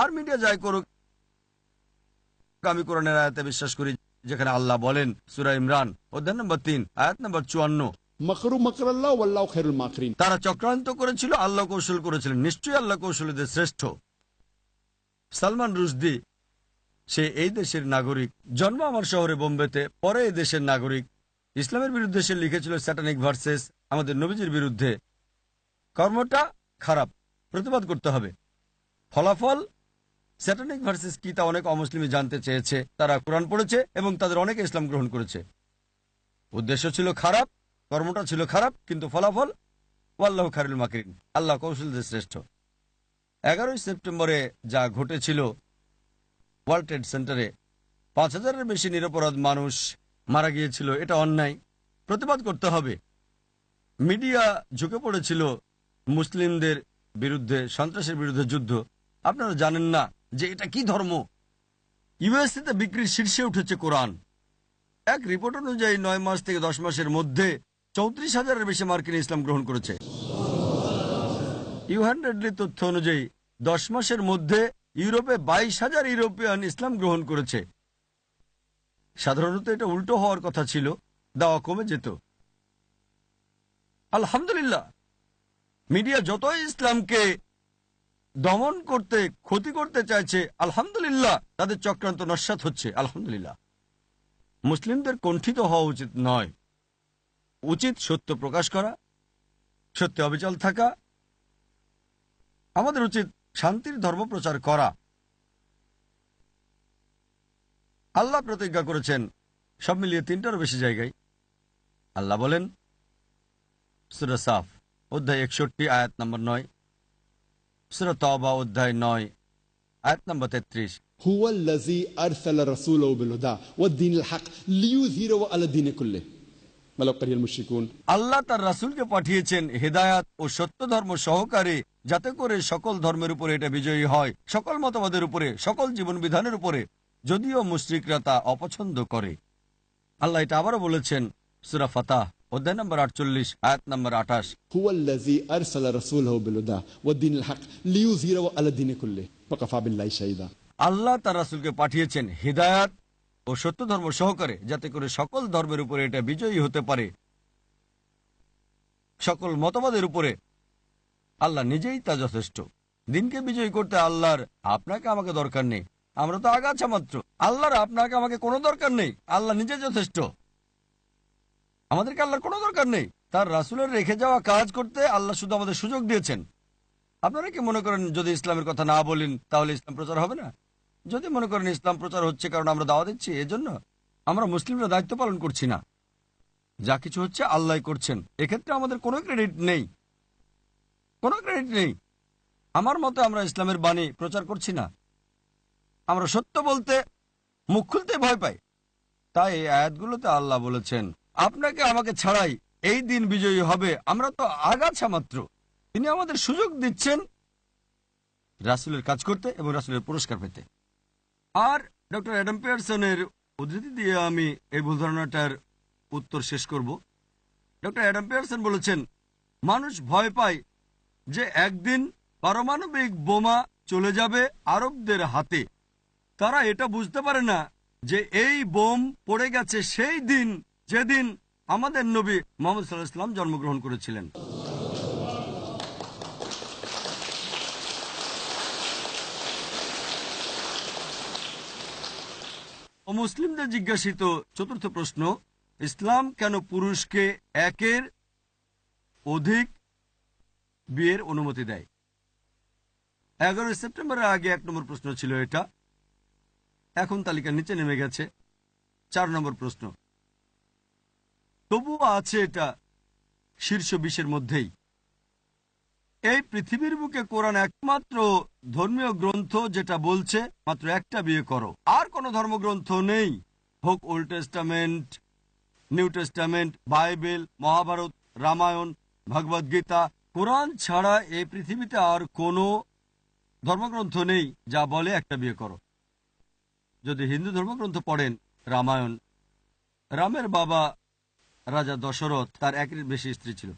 আর media যাই করুক আমি কোরআনের আয়াতে বিশ্বাস করি যেখানে আল্লাহ বলেন সুরা ইমরান অধ্যায় নম্বর তিন আয়াত নম্বর চুয়ান্ন। তারা চক্রান্ত করেছিল আল্লাহ কৌশল করেছিলেন। নিশ্চয়ই আল্লাহ কৌশলীদের শ্রেষ্ঠ। সালমান রুশদি সে এই দেশের নাগরিক জন্ম আমার শহরে বোম্বেতে পরে এই দেশের নাগরিক। ইসলামের বিরুদ্ধে সে লিখেছিল স্যাটানিক ভার্সেস আমাদের নবীজির বিরুদ্ধে। কর্মটা খারাপ প্রতিবাদ করতে হবে। ফলাফল স্যাটানিক ভার্সেস কি তা অনেক অমুসলিমই জানতে চেয়েছে, তারা কোরআন পড়েছে এবং তাদের অনেকে ইসলাম গ্রহণ করেছে। উদ্দেশ্য ছিল খারাপ, কর্মটা ছিল খারাপ, কিন্তু ফলাফল ওয়াল্লাহ খারুল মাকরিন, আল্লাহ কৌশলদের শ্রেষ্ঠ। এগারোই সেপ্টেম্বরে যা ঘটেছিল ওয়ার্ল্ড ট্রেড সেন্টারে পাঁচ হাজারের বেশি নিরপরাধ মানুষ মারা গিয়েছিল, এটা অন্যায়। প্রতিবাদ করতে হবে। মিডিয়া ঝুঁকে পড়েছিল মুসলিমদের বিরুদ্ধে, সন্ত্রাসের বিরুদ্ধে যুদ্ধ। আপনারা জানেন না যে এটা কি ধর্ম? ইউএসএতে বিক্রির শীর্ষে উঠেছে কোরআন। এক রিপোর্ট অনুযায়ী নয় মাস থেকে দশ মাসের মধ্যে চৌত্রিশ হাজারের বেশি মার্কিন ইসলাম গ্রহণ করেছে। ইউ হান্ড্রেডলি তথ্য অনুযায়ী দশ মাসের মধ্যে ইউরোপে বাইশ হাজার ইউরোপিয়ান ইসলাম গ্রহণ করেছে। সাধারণত এটা উল্টো হওয়ার কথা ছিল, দাওয়া কমে যেত। আলহামদুলিল্লাহ, মিডিয়া যতই ইসলামকে দমন করতে, ক্ষতি করতে চাইছে, আলহামদুলিল্লাহ, তাদের চক্রান্ত নস্বাত হচ্ছে, আলহামদুলিল্লাহ। মুসলিমদের কণ্ঠিত হওয়া উচিত নয়। উচিত সত্য প্রকাশ করা, সত্যে অবিচল থাকা, আমাদের উচিত শান্তির ধর্ম প্রচার করা। আল্লাহ প্রতিজ্ঞা করেছেন, সব মিলিয়ে তিনটারও বেশি জায়গায়। আল্লাহ বলেন, সুরা সাফ, অধ্যায় একষট্টি, আয়াত নম্বর নয়। সুরা তবা অধ্যায় নয় আয়াত নম্বর তেত্রিশ هو الذي أرسل رسوله بالهدى والدين الحق ليظهره على الدين كله ولو كره المشركون আল্লাহ তার রাসূলকে পাঠিয়েছেন হেদায়াত ও সত্য ধর্ম সহকারে যাতে করে সকল ধর্মের উপরে এটা বিজয়ী হয় সকল মতবাদের উপরে সকল জীবন বিধানের উপরে যদিও মুশ্রিকরা তা অপছন্দ করে আল্লাহ এটা আবারও বলেছেন সুরা ফাতাহ অধ্যায় নম্বর আটচল্লিশ আয়াত নম্বর আঠাশ। হুয়াল্লাজি আরসালা রসুল হবিলুদা ওয়াদ্দিন হক লিউ জিরো আলাদিনে করলে ফকাফাবিল্লাহ শাহিদা। আল্লাহ তার রাসুলকে পাঠিয়েছেন হৃদায়াত ও সত্য ধর্ম সহকারে যাতে করে সকল ধর্মের উপরে এটা বিজয়ী হতে পারে। সকল মতবাদের উপরে আল্লাহ নিজেই তা যথেষ্ট। দিনকে বিজয়ী করতে আল্লাহর আপনাকে আমাকে দরকার নেই। আমরা তো আগাছা মাত্র। আল্লাহর আপনাকে আমাকে কোনো দরকার নেই। আল্লাহ নিজে যথেষ্ট। আমাদেরকে আল্লাহর কোনো দরকার নেই। তার রাসূলের রেখে যাওয়া কাজ করতে আল্লাহ শুধু আমাদের সুযোগ দিয়েছেন। আপনারা কি মনে করেন যদি ইসলামের কথা না বলেন, তাহলে ইসলাম প্রচার হবে না? যদি মনে করেন ইসলাম প্রচার হচ্ছে কারণ আমরা দাওয়া দিচ্ছি, এজন্য আমরা মুসলিমরা দায়িত্ব পালন করছি না। যা কিছু হচ্ছে আল্লাহ করছেন। এক্ষেত্রে আমাদের কোনো ক্রেডিট নেই। কোনো ক্রেডিট নেই। আমার মতে আমরা ইসলামের বাণী প্রচার করছি না। আমরা সত্য বলতে মুখ খুলতে ভয় পাই। তাই এই আয়াতগুলোতে আল্লাহ বলেছেন আপনাকে আমাকে ছাড়াই এই দিন বিজয়ী হবে। আমরা তো আগাছা মাত্র। তিনি আমাদের সুযোগ দিচ্ছেন রাসুলের কাজ করতে এবং রাসুলের পুরস্কার পেতে। আর ডক্টর অ্যাডাম পিয়ারসনের উদ্ধৃতি দিয়ে আমি এই ভুল ধারণাটার উত্তর শেষ করব। ডক্টর অ্যাডাম পিয়ারসন বলেছেন, মানুষ ভয় পায় যে একদিন পারমাণবিক বোমা চলে যাবে আরবদের হাতে। তারা এটা বুঝতে পারে না যে এই বোম পড়ে গেছে সেই দিন যেদিন আমাদের নবী মোহাম্মদ সাল্লাহ ইসলাম জন্মগ্রহণ করেছিলেন। মুসলিমদের জিজ্ঞাসিত চতুর্থ প্রশ্ন, ইসলাম কেন পুরুষকে একের অধিক বিয়ের অনুমতি দেয়? এগারোই সেপ্টেম্বরের আগে এক নম্বর প্রশ্ন ছিল এটা। এখন তালিকার নিচে নেমে গেছে। চার নম্বর প্রশ্ন তবুও আছে এটা শীর্ষ বিশের মধ্যেই। এই পৃথিবীর বুকে কোরআন একমাত্র ধর্মীয় গ্রন্থ যেটা বলছে, মাত্র একটা বিয়ে করো। আর কোনো ধর্মগ্রন্থ নেই। হোক Old Testament, New Testament, Bible, Mahabharata, Ramayana Bhagavad Gita. Quran ছাড়া এই পৃথিবীতে আর কোনো ধর্মগ্রন্থ নেই যা বলে একটা বিয়ে করো। যদি হিন্দু ধর্মগ্রন্থ পড়েন, রামায়ণ, রামের বাবা রাজা দশরথ তার একের বেশি স্ত্রী ছিল।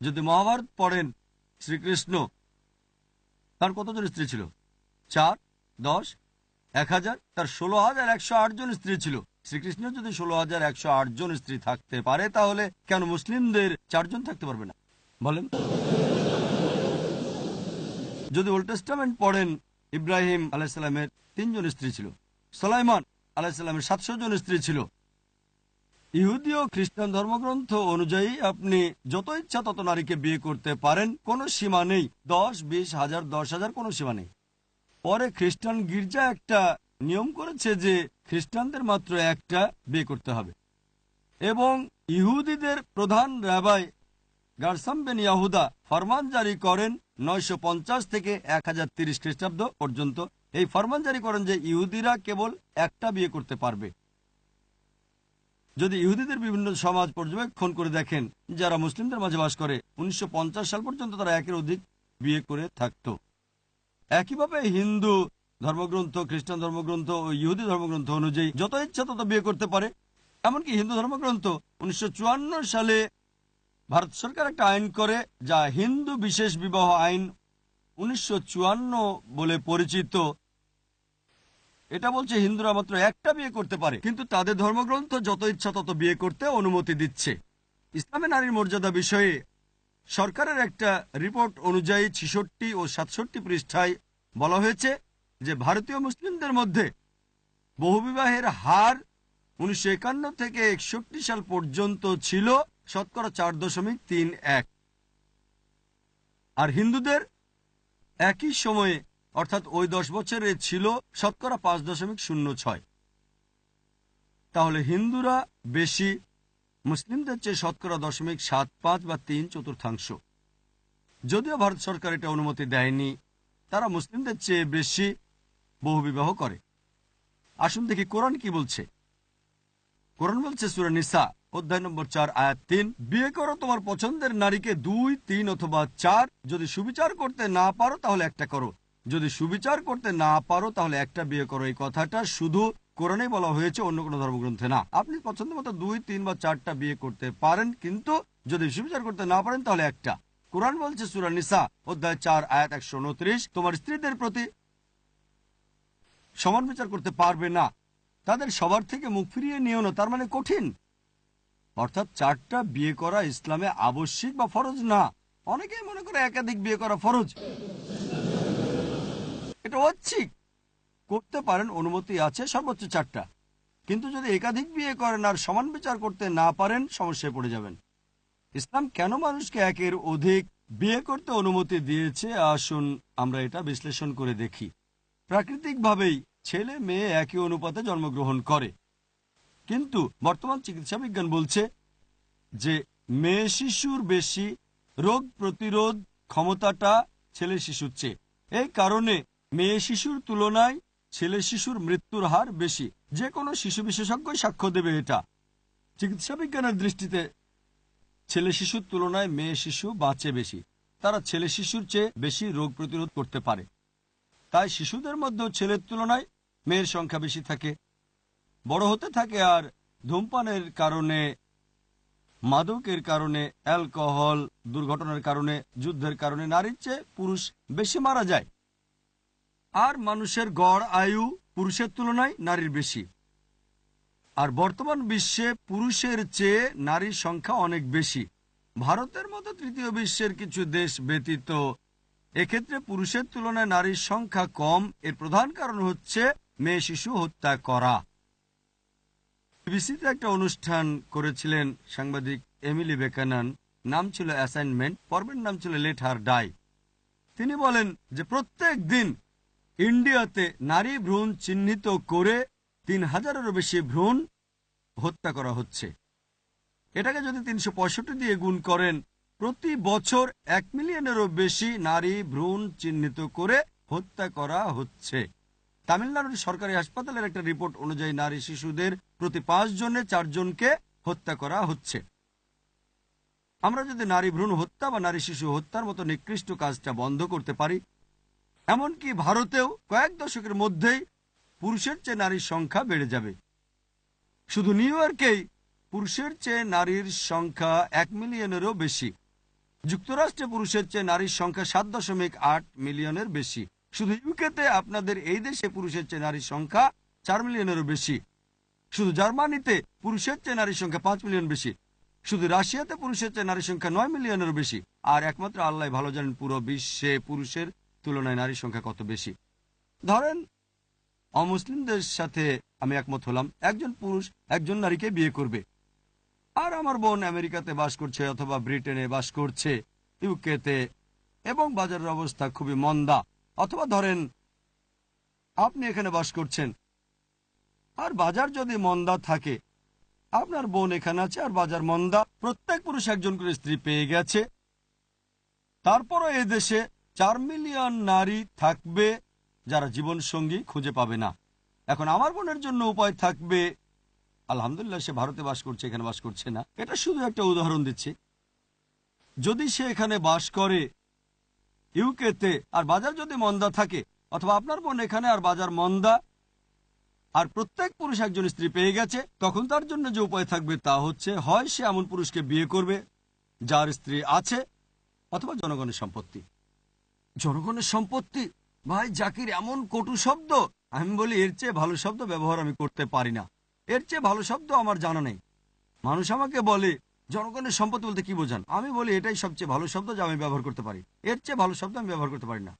যদি মহাভারত পড়েন শ্রীকৃষ্ণ, তার কতজন স্ত্রী ছিল? চার, দশ, এক হাজার, তার ষোলো হাজার একশো জন স্ত্রী ছিল। শ্রীকৃষ্ণ যদি ষোলো হাজার একশো জন স্ত্রী থাকতে পারে, তাহলে কেন মুসলিমদের চারজন থাকতে পারবে না? বলেন। যদি ওল্ড টেস্টামেন্ট পড়েন, ইব্রাহিম আলাইসাল্লামের তিনজন স্ত্রী ছিল। সালাইমান আলাইসাল্লামের সাতশো জন স্ত্রী ছিল। ইহুদি ও খ্রিস্টান ধর্মগ্রন্থ অনুযায়ী আপনি যত ইচ্ছা তত নারীকে বিয়ে করতে পারেন, কোনো সীমা নেই। দশ, বিশ, হাজার, দশ হাজার কোনো সীমা নেই। পরে খ্রিস্টান গির্জা একটা নিয়ম করেছে যে খ্রিস্টানদের মাত্র একটা বিয়ে করতে হবে। এবং ইহুদিদের প্রধান রাবাই গারসাম বেন ইয়াহুদা ফরমান জারি করেন নয়শো পঞ্চাশ থেকে এক হাজার তিরিশ খ্রিস্টাব্দ পর্যন্ত। এই ফরমান জারি করেন যে ইহুদিরা কেবল একটা বিয়ে করতে পারবে। যদি ইহুদিদের বিভিন্ন সমাজ পর্যবেক্ষণ করে দেখেন, যারা মুসলিমদের মাঝে বাস করে, উনিশশো সাল পর্যন্ত তারা একের অধিক বিয়ে করে থাকত। একইভাবে হিন্দু ধর্মগ্রন্থ, খ্রিস্টান ধর্মগ্রন্থ ও ইহুদি ধর্মগ্রন্থ অনুযায়ী যত ইচ্ছা তত বিয়ে করতে পারে। এমনকি হিন্দু ধর্মগ্রন্থ উনিশশো চুয়ান্ন সালে ভারত সরকার একটা আইন করে, যা হিন্দু বিশেষ বিবাহ আইন উনিশশো চুয়ান্ন বলে পরিচিত। এটা বলছে হিন্দুরা মাত্র একটা বিয়ে করতে পারে, কিন্তু তাদের ধর্মগ্রন্থ যত ইচ্ছা তত বিয়ে করতে অনুমতি দিচ্ছে। ইসলামে নারীর মর্যাদা বিষয়ে সরকারের একটা রিপোর্ট অনুযায়ী ছিষট্টি ও সাতষট্টি পৃষ্ঠায় বলা হয়েছে যে ভারতীয় মুসলিমদের মধ্যে বহুবিবাহের হার উনিশশো একান্ন থেকে একষট্টি সাল পর্যন্ত ছিল শতকরা চার দশমিক তিন এক। আর হিন্দুদের একই সময়ে অর্থাৎ ওই দশ বছরে ছিল শতকরা পাঁচ দশমিক শূন্য ছয়। তাহলে হিন্দুরা বেশি, মুসলিমদের চেয়ে শতকরা দশমিক সাত পাঁচ বা তিন চতুর্থাংশ। যদিও ভারত সরকার এটা অনুমতি দেয়নি, তারা মুসলিমদের চেয়ে বেশি বহুবিবাহ করে। আসুন দেখি কোরআন কি বলছে। কোরআন বলছে সুরা নিসা, অধ্যায় নম্বর চার, আয়াত তিন, বিয়ে করো তোমার পছন্দের নারীকে দুই, তিন অথবা চার, যদি সুবিচার করতে না পারো তাহলে একটা করো। যদি সুবিচার করতে না পারো, তাহলে একটা বিয়ে করো। এই কথাটা শুধু কোরআনে বলা হয়েছে, অন্য কোনো ধর্মগ্রন্থে না। আপনি পছন্দ মতো দুই, তিন বা চারটা বিয়ে করতে পারেন, কিন্তু যদি সুবিচার করতে না পারেন, তাহলে একটা। কোরআন বলছে, সুরা নিসা, অধ্যায় চার, আয়াত একশো উনত্রিশ, তোমার স্ত্রীদের প্রতি সমান বিচার করতে পারবে না। তাদের সবার থেকে মুখ ফিরিয়ে নিও না, তার মানে কঠিন। অর্থাৎ চারটা বিয়ে করা ইসলামে আবশ্যিক বা ফরজ না। অনেকেই মনে করে একাধিক বিয়ে করা ফরজ। এটা ঐচ্ছিক। করতে পারেন, অনুমতি আছে, সর্বোচ্চ চারটা। কিন্তু যদি একাধিক বিয়ে করেন আর সমান বিচার করতে না পারেন, সমস্যায় পড়ে যাবেন। ইসলাম কেন মানুষকে একের অধিক বিয়ে করতে অনুমতি দিয়েছে? আসুন আমরা এটা বিশ্লেষণ করে দেখি। প্রাকৃতিকভাবেই ছেলে মেয়ে একই অনুপাতে জন্মগ্রহণ করে। কিন্তু বর্তমান চিকিৎসা বিজ্ঞান বলছে যে মেয়ে শিশুর বেশি রোগ প্রতিরোধ ক্ষমতাটা ছেলে শিশুর চেয়ে। এই কারণে মেয়ে শিশুর তুলনায় ছেলে শিশুর মৃত্যুর হার বেশি। যে কোনো শিশু বিশেষজ্ঞ সাক্ষ্য দেবে এটা। চিকিৎসা বিজ্ঞানের দৃষ্টিতে ছেলে শিশুর তুলনায় মেয়ে শিশু বাঁচে বেশি। তারা ছেলে শিশুর চেয়ে বেশি রোগ প্রতিরোধ করতে পারে। তাই শিশুদের মধ্যেও ছেলের তুলনায় মেয়ের সংখ্যা বেশি থাকে। বড় হতে থাকে আর ধূমপানের কারণে, মাদকের কারণে, অ্যালকোহল দুর্ঘটনার কারণে, যুদ্ধের কারণে নারীর চেয়ে পুরুষ বেশি মারা যায়। আর মানুষের গড়, আয়ু পুরুষের তুলনায় নারীর বেশি। আর বর্তমান বিশ্বে পুরুষের চেয়ে নারীর সংখ্যা অনেক বেশি। ভারতের মতো তৃতীয় বিশ্বের কিছু দেশ ব্যতীত এক্ষেত্রে পুরুষের তুলনায় নারীর সংখ্যা কম। এর প্রধান কারণ হচ্ছে মেয়ে শিশু হত্যা করা। বিবিসিতে একটা অনুষ্ঠান করেছিলেন সাংবাদিক এমিলি বেকানান। নাম ছিল অ্যাসাইনমেন্ট, পর্বের নাম ছিল লেট হার ডাই। তিনি বলেন যে প্রত্যেক দিন ইন্ডিয়াতে নারী ভ্রূণ চিহ্নিত করে তিন হাজারেরও বেশি ভ্রূণ হত্যা করা হচ্ছে। এটাকে যদি তিনশো পঁয়ষট্টি দিয়ে গুণ করেন, প্রতি বছর এক মিলিয়নেরও বেশি নারী ভ্রূণ চিহ্নিত করে হত্যা করা হচ্ছে। তামিলনাড়ুর সরকারি হাসপাতালের একটা রিপোর্ট অনুযায়ী নারী শিশুদের প্রতি পাঁচ জনে চারজনকে হত্যা করা হচ্ছে। আমরা যদি নারী ভ্রূণ হত্যা বা নারী শিশু হত্যার মতো নিকৃষ্ট কাজটা বন্ধ করতে পারি এমনকি ভারতেও কয়েক দশকের মধ্যেই পুরুষের চেয়ে নারীর সংখ্যা বেড়ে যাবে। শুধু নিউ ইয়র্কেই পুরুষের চেয়ে নারীর সংখ্যা এক মিলিয়নেরও বেশি। যুক্তরাষ্ট্রে পুরুষের চেয়ে নারীর সংখ্যা সাত দশমিক আট মিলিয়নের বেশি। শুধু ইউকেতে আপনাদের এই দেশে পুরুষের চেয়ে নারীর সংখ্যা চার মিলিয়নেরও বেশি। শুধু জার্মানিতে পুরুষের চেয়ে নারীর সংখ্যা পাঁচ মিলিয়ন বেশি। শুধু রাশিয়াতে পুরুষের চেয়ে নারীর সংখ্যা নয় মিলিয়নেরও বেশি। আর একমাত্র আল্লাহ ভালো জানেন, পুরো বিশ্বে পুরুষের তুলনায় নারীর সংখ্যা কত বেশি? ধরেন, অমুসলিমদের সাথে আমি একমত হলাম, একজন পুরুষ একজন নারীকে বিয়ে করবে। আর আমার বোন আমেরিকাতে বাস করছে অথবা ব্রিটেনে বাস করছে, ইউকেতে, এবং বাজারের অবস্থা খুবই মন্দা। অথবা ধরেন, আপনি এখানে বাস করছেন, আর বাজার যদি মন্দা থাকে, আপনার বোন এখানে আছে আর বাজার মন্দা, প্রত্যেক পুরুষ একজন করে স্ত্রী পেয়ে গেছে। তারপরও এ দেশে চার মিলিয়ন নারী থাকবে যারা জীবন সঙ্গী খুঁজে পাবে না। এখন আমার বোনের জন্য উপায় থাকবে, আলহামদুলিল্লাহ সে ভারতে বাস করছে, এখানে বাস করছে না। এটা শুধু একটা উদাহরণ দিচ্ছি। যদি সে এখানে বাস করে ইউকেতে, আর বাজার যদি মন্দা থাকে, অথবা আপনার বোন এখানে আর বাজার মন্দা, আর প্রত্যেক পুরুষ একজন স্ত্রী পেয়ে গেছে, তখন তার জন্য যে উপায় থাকবে তা হচ্ছে, হয় সে এমন পুরুষকে বিয়ে করবে, যার স্ত্রী আছে, অথবা জনগণের সম্পত্তি। জনগণের সম্পত্তি? ভাই, জাকির, এমন কটু শব্দ? আমি বলি, এর চেয়ে ভালো শব্দ ব্যবহার আমি করতে পারি না। এর চেয়ে ভালো শব্দ আমার জানা নেই। মানুষ আমাকে বলে, জনগণের সম্পত্তি বলতে কি বোঝান? আমি বলি, এটাই সবচেয়ে ভালো শব্দ যা আমি ব্যবহার করতে পারি। এর চেয়ে ভালো শব্দ আমি ব্যবহার করতে পারি না।